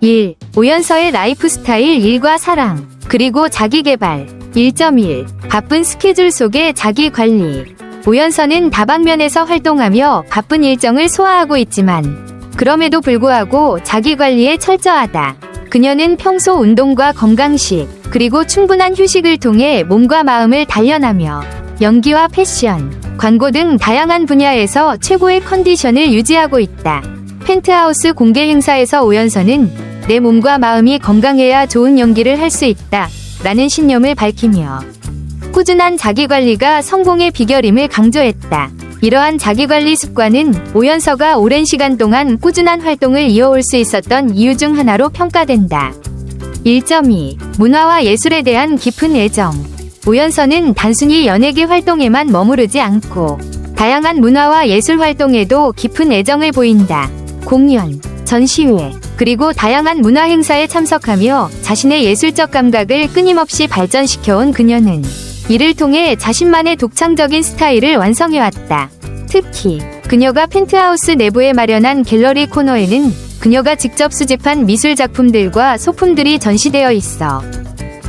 1. 오연서의 라이프 스타일 일과 사랑, 그리고 자기 개발. 1.1. 바쁜 스케줄 속의 자기 관리. 오연서는 다방면에서 활동하며 바쁜 일정을 소화하고 있지만, 그럼에도 불구하고 자기 관리에 철저하다. 그녀는 평소 운동과 건강식, 그리고 충분한 휴식을 통해 몸과 마음을 단련하며 연기와 패션, 광고 등 다양한 분야에서 최고의 컨디션을 유지하고 있다. 펜트하우스 공개 행사에서 오연서는 내 몸과 마음이 건강해야 좋은 연기를 할 수 있다. 라는 신념을 밝히며 꾸준한 자기관리가 성공의 비결임을 강조했다. 이러한 자기관리 습관은 오연서가 오랜 시간 동안 꾸준한 활동을 이어올 수 있었던 이유 중 하나로 평가된다. 1.2. 문화와 예술에 대한 깊은 애정. 오연서는 단순히 연예계 활동에만 머무르지 않고 다양한 문화와 예술 활동에도 깊은 애정을 보인다. 공연, 전시회, 그리고 다양한 문화 행사에 참석하며 자신의 예술적 감각을 끊임없이 발전시켜온 그녀는 이를 통해 자신만의 독창적인 스타일을 완성해왔다. 특히 그녀가 펜트하우스 내부에 마련한 갤러리 코너에는 그녀가 직접 수집한 미술 작품들과 소품들이 전시되어 있어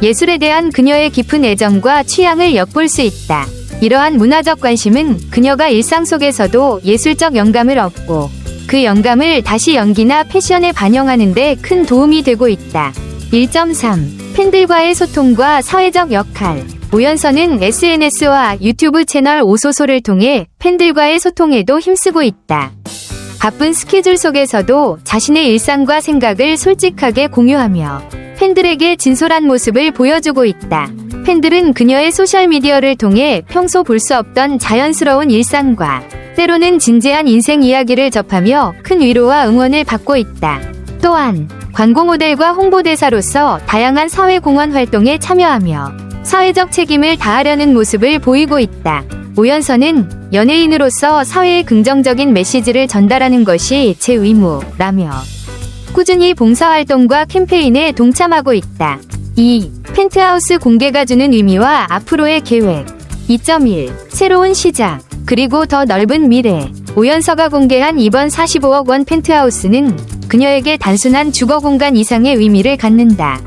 예술에 대한 그녀의 깊은 애정과 취향을 엿볼 수 있다. 이러한 문화적 관심은 그녀가 일상 속에서도 예술적 영감을 얻고 그 영감을 다시 연기나 패션에 반영하는 데 큰 도움이 되고 있다. 1.3. 팬들과의 소통과 사회적 역할. 오연서는 SNS와 유튜브 채널 오소소를 통해 팬들과의 소통에도 힘쓰고 있다. 바쁜 스케줄 속에서도 자신의 일상과 생각을 솔직하게 공유하며 팬들에게 진솔한 모습을 보여주고 있다. 팬들은 그녀의 소셜미디어를 통해 평소 볼 수 없던 자연스러운 일상과 때로는 진지한 인생 이야기를 접하며 큰 위로와 응원을 받고 있다. 또한 광고 모델과 홍보대사로서 다양한 사회공헌 활동에 참여하며 사회적 책임을 다하려는 모습을 보이고 있다. 오연서는 연예인으로서 사회에 긍정적인 메시지를 전달하는 것이 제 의무라며 꾸준히 봉사활동과 캠페인에 동참하고 있다. 2. 펜트하우스 공개가 주는 의미와 앞으로의 계획. 2.1. 새로운 시작. 그리고 더 넓은 미래. 오연서가 공개한 이번 45억 원 펜트하우스는 그녀에게 단순한 주거 공간 이상의 의미를 갖는다.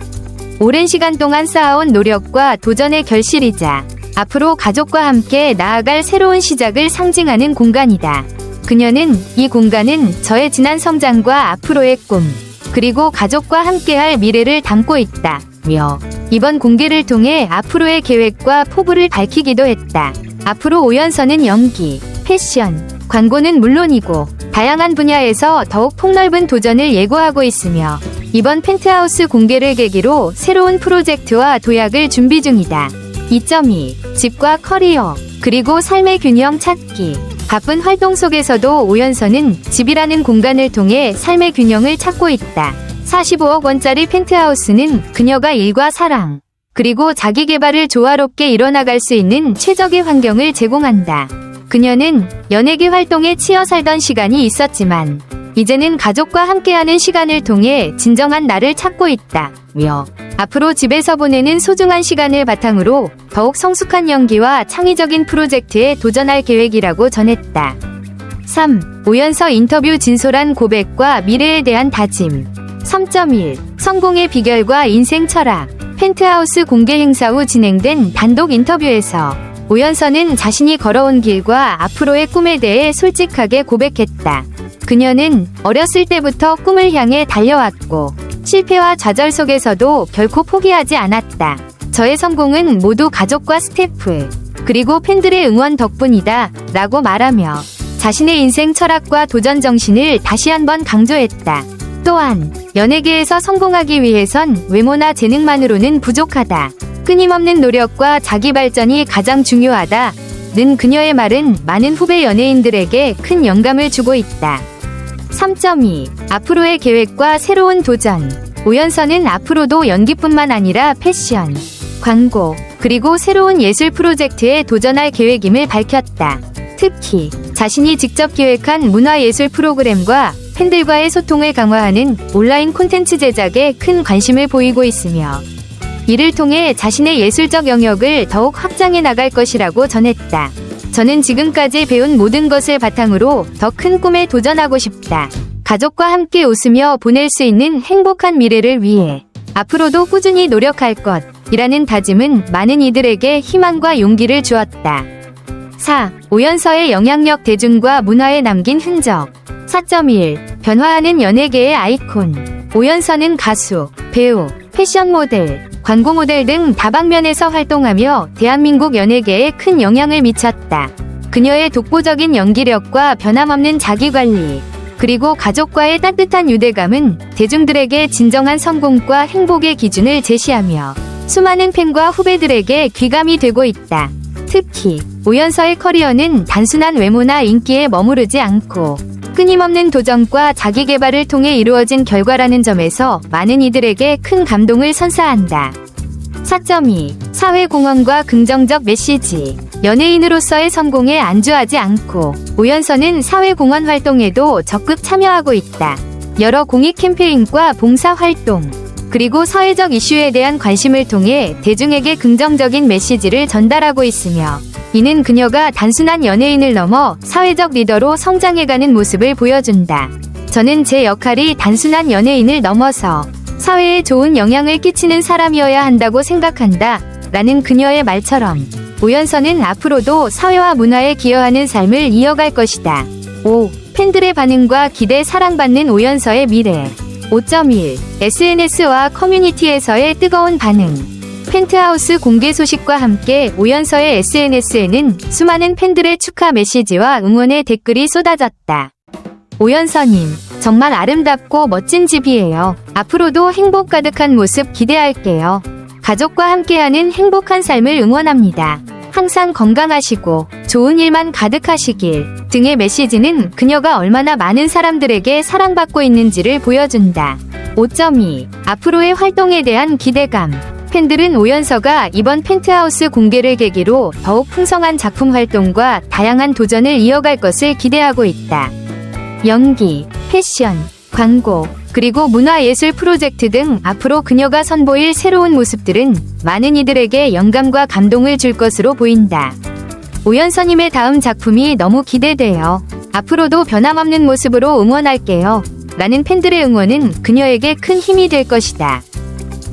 오랜 시간 동안 쌓아온 노력과 도전의 결실이자 앞으로 가족과 함께 나아갈 새로운 시작을 상징하는 공간이다. 그녀는 이 공간은 저의 지난 성장과 앞으로의 꿈, 그리고 가족과 함께할 미래를 담고 있다. 며 이번 공개를 통해 앞으로의 계획과 포부를 밝히기도 했다. 앞으로 오연서는 연기, 패션, 광고는 물론이고 다양한 분야에서 더욱 폭넓은 도전을 예고하고 있으며 이번 펜트하우스 공개를 계기로 새로운 프로젝트와 도약을 준비 중이다. 2.2. 집과 커리어, 그리고 삶의 균형 찾기. 바쁜 활동 속에서도 오연서는 집이라는 공간을 통해 삶의 균형을 찾고 있다. 45억 원짜리 펜트하우스는 그녀가 일과 사랑, 그리고 자기 개발을 조화롭게 이뤄나갈 수 있는 최적의 환경을 제공한다. 그녀는 연예계 활동에 치여 살던 시간이 있었지만, 이제는 가족과 함께하는 시간을 통해 진정한 나를 찾고 있다. 며 앞으로 집에서 보내는 소중한 시간을 바탕으로 더욱 성숙한 연기와 창의적인 프로젝트에 도전할 계획이라고 전했다. 3. 오연서 인터뷰 진솔한 고백과 미래에 대한 다짐. 3.1. 성공의 비결과 인생 철학. 펜트하우스 공개 행사 후 진행된 단독 인터뷰에서 오연서는 자신이 걸어온 길과 앞으로의 꿈에 대해 솔직하게 고백했다. 그녀는 어렸을 때부터 꿈을 향해 달려왔고 실패와 좌절 속에서도 결코 포기하지 않았다. 저의 성공은 모두 가족과 스태프, 그리고 팬들의 응원 덕분이다. 라고 말하며 자신의 인생 철학과 도전 정신을 다시 한번 강조했다. 또한 연예계에서 성공하기 위해선 외모나 재능만으로는 부족하다. 끊임없는 노력과 자기 발전이 가장 중요하다. 는 그녀의 말은 많은 후배 연예인들에게 큰 영감을 주고 있다. 3.2. 앞으로의 계획과 새로운 도전. 오연서는 앞으로도 연기뿐만 아니라 패션, 광고, 그리고 새로운 예술 프로젝트에 도전할 계획임을 밝혔다. 특히 자신이 직접 기획한 문화예술 프로그램과 팬들과의 소통을 강화하는 온라인 콘텐츠 제작에 큰 관심을 보이고 있으며 이를 통해 자신의 예술적 영역을 더욱 확장해 나갈 것이라고 전했다. 저는 지금까지 배운 모든 것을 바탕으로 더 큰 꿈에 도전하고 싶다. 가족과 함께 웃으며 보낼 수 있는 행복한 미래를 위해 앞으로도 꾸준히 노력할 것이라는 다짐은 많은 이들에게 희망과 용기를 주었다. 4. 오연서의 영향력 대중과 문화에 남긴 흔적 4.1 변화하는 연예계의 아이콘 오연서는 가수, 배우, 패션 모델, 광고 모델 등 다방면에서 활동하며 대한민국 연예계에 큰 영향을 미쳤다. 그녀의 독보적인 연기력과 변함없는 자기관리, 그리고 가족과의 따뜻한 유대감은 대중들에게 진정한 성공과 행복의 기준을 제시하며 수많은 팬과 후배들에게 귀감이 되고 있다. 특히 오연서의 커리어는 단순한 외모나 인기에 머무르지 않고 끊임없는 도전과 자기 개발을 통해 이루어진 결과라는 점에서 많은 이들에게 큰 감동을 선사한다. 4.2 사회공헌과 긍정적 메시지 연예인으로서의 성공에 안주하지 않고 오연서는 사회공헌 활동에도 적극 참여하고 있다. 여러 공익 캠페인과 봉사 활동 그리고 사회적 이슈에 대한 관심을 통해 대중에게 긍정적인 메시지를 전달하고 있으며 이는 그녀가 단순한 연예인을 넘어 사회적 리더로 성장해가는 모습을 보여준다. 저는 제 역할이 단순한 연예인을 넘어서 사회에 좋은 영향을 끼치는 사람이어야 한다고 생각한다. 라는 그녀의 말처럼 오연서는 앞으로도 사회와 문화에 기여하는 삶을 이어갈 것이다. 5. 팬들의 반응과 기대 사랑받는 오연서의 미래 5.1 SNS와 커뮤니티에서의 뜨거운 반응 펜트하우스 공개 소식과 함께 오연서의 SNS에는 수많은 팬들의 축하 메시지와 응원의 댓글이 쏟아졌다. 오연서님, 정말 아름답고 멋진 집이에요. 앞으로도 행복 가득한 모습 기대할게요. 가족과 함께하는 행복한 삶을 응원합니다. 항상 건강하시고 좋은 일만 가득하시길 등의 메시지는 그녀가 얼마나 많은 사람들에게 사랑받고 있는지를 보여준다. 5.2 앞으로의 활동에 대한 기대감 팬들은 오연서가 이번 펜트하우스 공개를 계기로 더욱 풍성한 작품 활동과 다양한 도전을 이어갈 것을 기대하고 있다. 연기, 패션, 광고, 그리고 문화예술 프로젝트 등 앞으로 그녀가 선보일 새로운 모습들은 많은 이들에게 영감과 감동을 줄 것으로 보인다. 오연서님의 다음 작품이 너무 기대돼요. 앞으로도 변함없는 모습으로 응원할게요. 라는 팬들의 응원은 그녀에게 큰 힘이 될 것이다.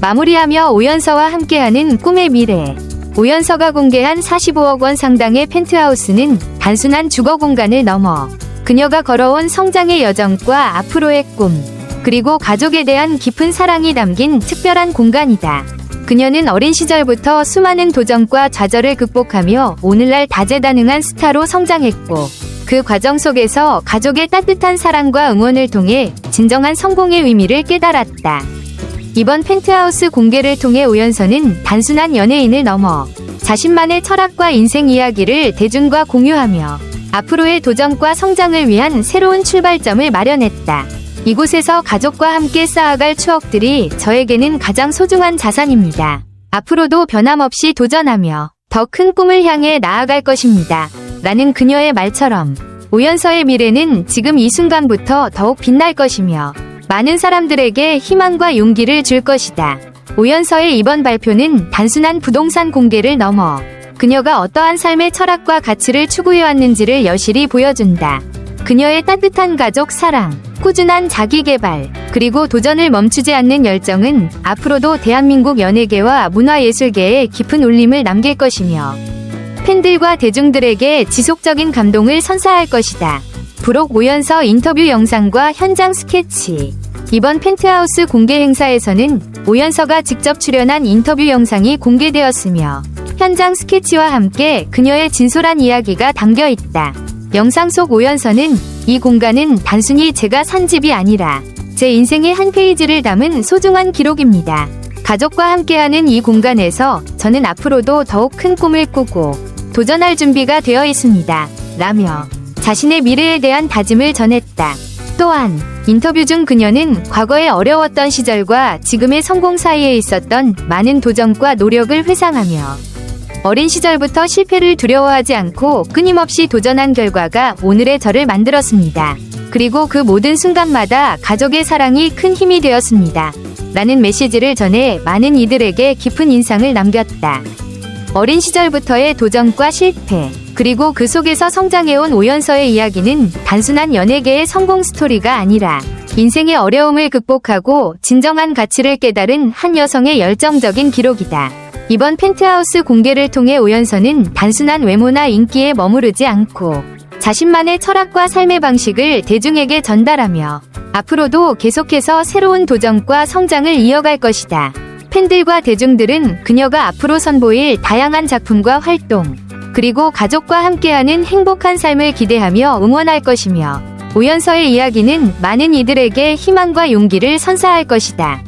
마무리하며 오연서와 함께하는 꿈의 미래. 오연서가 공개한 45억 원 상당의 펜트하우스는 단순한 주거 공간을 넘어 그녀가 걸어온 성장의 여정과 앞으로의 꿈, 그리고 가족에 대한 깊은 사랑이 담긴 특별한 공간이다. 그녀는 어린 시절부터 수많은 도전과 좌절을 극복하며 오늘날 다재다능한 스타로 성장했고, 그 과정 속에서 가족의 따뜻한 사랑과 응원을 통해 진정한 성공의 의미를 깨달았다. 이번 펜트하우스 공개를 통해 오연서는 단순한 연예인을 넘어 자신만의 철학과 인생 이야기를 대중과 공유하며 앞으로의 도전과 성장을 위한 새로운 출발점을 마련했다. 이곳에서 가족과 함께 쌓아갈 추억들이 저에게는 가장 소중한 자산입니다. 앞으로도 변함없이 도전하며 더 큰 꿈을 향해 나아갈 것입니다. 라는 그녀의 말처럼 오연서의 미래는 지금 이 순간부터 더욱 빛날 것이며 많은 사람들에게 희망과 용기를 줄 것이다. 오연서의 이번 발표는 단순한 부동산 공개를 넘어 그녀가 어떠한 삶의 철학과 가치를 추구해왔는지를 여실히 보여준다. 그녀의 따뜻한 가족 사랑, 꾸준한 자기 개발, 그리고 도전을 멈추지 않는 열정은 앞으로도 대한민국 연예계와 문화예술계에 깊은 울림을 남길 것이며 팬들과 대중들에게 지속적인 감동을 선사할 것이다. 부록 오연서 인터뷰 영상과 현장 스케치. 이번 펜트하우스 공개 행사에서는 오연서가 직접 출연한 인터뷰 영상이 공개되었으며 현장 스케치와 함께 그녀의 진솔한 이야기가 담겨 있다. 영상 속 오연서는 이 공간은 단순히 제가 산 집이 아니라 제 인생의 한 페이지를 담은 소중한 기록입니다. 가족과 함께하는 이 공간에서 저는 앞으로도 더욱 큰 꿈을 꾸고 도전할 준비가 되어 있습니다. 라며 자신의 미래에 대한 다짐을 전했다. 또한 인터뷰 중 그녀는 과거의 어려웠던 시절과 지금의 성공 사이에 있었던 많은 도전과 노력을 회상하며 어린 시절부터 실패를 두려워하지 않고 끊임없이 도전한 결과가 오늘의 저를 만들었습니다. 그리고 그 모든 순간마다 가족의 사랑이 큰 힘이 되었습니다. 라는 메시지를 전해 많은 이들에게 깊은 인상을 남겼다. 어린 시절부터의 도전과 실패, 그리고 그 속에서 성장해온 오연서의 이야기는 단순한 연예계의 성공 스토리가 아니라 인생의 어려움을 극복하고 진정한 가치를 깨달은 한 여성의 열정적인 기록이다. 이번 펜트하우스 공개를 통해 오연서는 단순한 외모나 인기에 머무르지 않고 자신만의 철학과 삶의 방식을 대중에게 전달하며 앞으로도 계속해서 새로운 도전과 성장을 이어갈 것이다. 팬들과 대중들은 그녀가 앞으로 선보일 다양한 작품과 활동, 그리고 가족과 함께하는 행복한 삶을 기대하며 응원할 것이며 오연서의 이야기는 많은 이들에게 희망과 용기를 선사할 것이다.